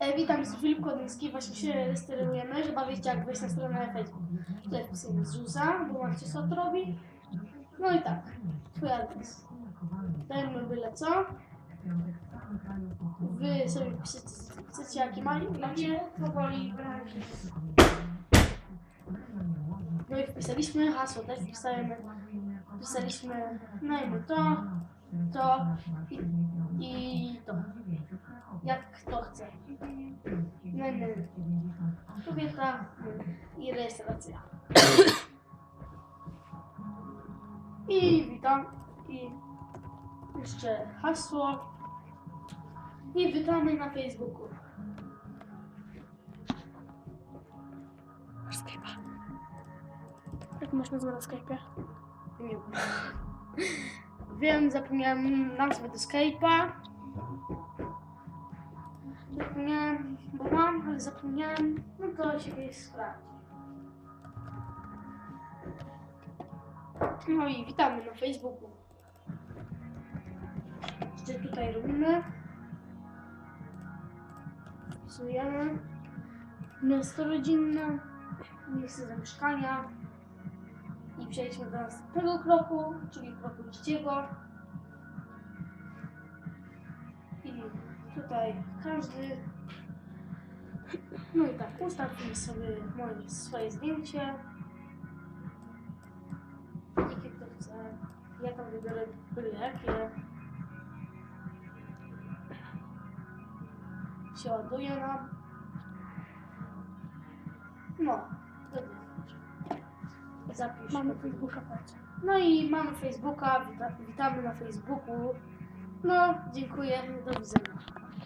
E, witam, z Filip Kodyński. Właśnie się rejestrujemy, żeby wiedzieć jak wejść na stronę Facebook. Tutaj wpisujemy Zuza, bo macie co to robi. No i tak, twój adres. Dajemy byle co. Wy sobie piszecie, chcecie jaki ma- macie, powoli wyraźnie. No i wpisaliśmy, hasło też wpisujemy. Wpisaliśmy, no i to, to i, i to. Jak kto chce. Dajmy kobieta i rejestracja. I witam. I jeszcze hasło. I witamy na Facebooku. Masz Skype'a. Jak masz nazwę na Skype'ie? Nie wiem. Wiem, zapomniałem nazwę do Skype'a. Zapomniałem, bo mam, ale zapomniałem. No to się kiedyś sprawdzi. No i witamy na Facebooku. Jeszcze tutaj robimy. Wpisujemy. Miasto rodzinne. Miejsce zamieszkania. I przejdźmy do następnego kroku, czyli kroku trzeciego. Tutaj każdy. No i tak, ustawmy sobie moje, swoje zdjęcie. Jakie kto chce. Ja tam wybiorę byle jakie. Się ładuje nam. No, wtedy. Zapisz. Mamy Facebooka, patrz. No i mamy Facebooka, wita- witamy na Facebooku. No, dziękuję, do widzenia.